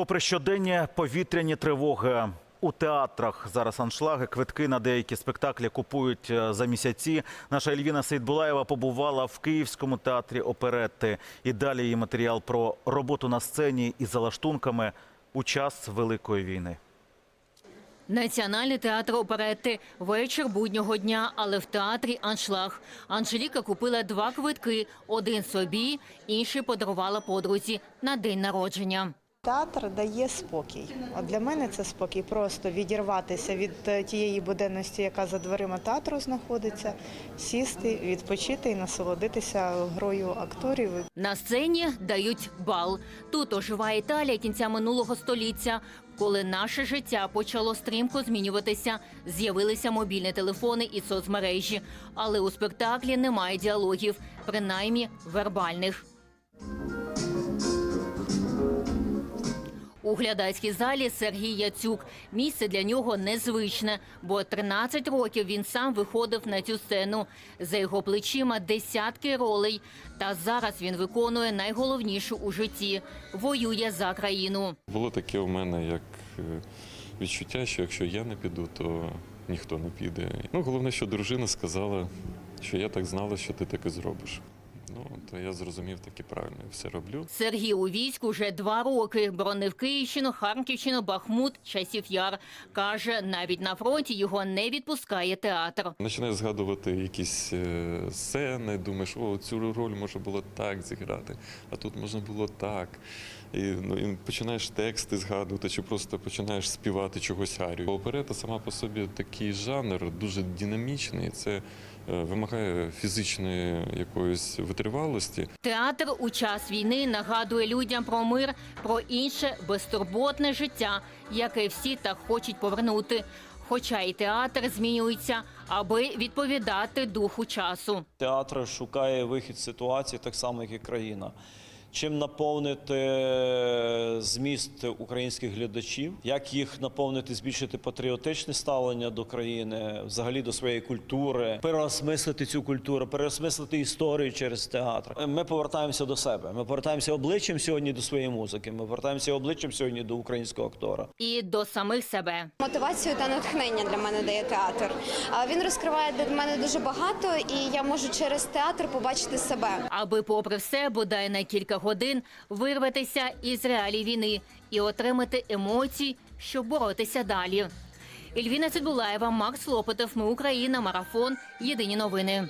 Попри щоденні повітряні тривоги у театрах зараз аншлаги, квитки на деякі спектаклі купують е, за місяці. Наша Ельвіна Сейдбулаєва побувала в Київському театрі оперетти. І далі її матеріал про роботу на сцені і за лаштунками у час Великої війни. Національний театр оперетти. Вечір буднього дня, але в театрі аншлаг. Анжеліка купила два квитки: один собі, інший подарувала подрузі на день народження. Театр дає спокій. От для мене це спокій просто відірватися від е, тієї буденності, яка за дверима театру знаходиться, сісти, відпочити і насолодитися грою акторів. На сцені дають бал. Тут оживає Італія кінця минулого століття. Коли наше життя почало стрімко змінюватися, з'явилися мобільні телефони і соцмережі. Але у спектаклі немає діалогів, принаймні вербальних. У глядацькій залі Сергій Яцюк. Місце для нього незвичне, бо 13 років він сам виходив на цю сцену. За його плечима десятки ролей. Та зараз він виконує найголовнішу у житті воює за країну. Було таке у мене як е, відчуття, що якщо я не піду, то ніхто не піде. Ну, головне, що дружина сказала, що я так знала, що ти так і зробиш. Ну, то я зрозумів так і правильно, все роблю. Сергій у війську вже два роки. Бронив Київщину, Харківщину, Бахмут, часів яр. Каже, навіть на фронті його не відпускає театр. Починаєш згадувати якісь е, сцени, думаєш, о, цю роль можна було так зіграти, а тут можна було так. І, ну, і починаєш тексти згадувати, чи просто починаєш співати чогось арію. Оперета сама по собі такий жанр, дуже динамічний. Це вимагає фізичної якоїсь витривалості. Театр у час війни нагадує людям про мир, про інше безтурботне життя, яке всі так хочуть повернути. Хоча і театр змінюється, аби відповідати духу часу. Театр шукає вихід з ситуації так само, як і країна. Чим наповнити зміст українських глядачів, як їх наповнити, збільшити патріотичне ставлення до країни, взагалі до своєї культури, переосмислити цю культуру, переосмислити історію через театр. Ми повертаємося до себе. Ми повертаємося обличчям сьогодні до своєї музики. Ми повертаємося обличчям сьогодні до українського актора. І до самих себе. Мотивацію та натхнення для мене дає театр. А Він розкриває для мене дуже багато, і я можу через театр побачити себе. аби, попри все, бодай на кілька годин вирватися із реалій війни і отримати емоцій, щоб боротися далі. Ільвіна Цидбулаєва, Макс Лопотов. Ми Україна. Марафон. Єдині новини.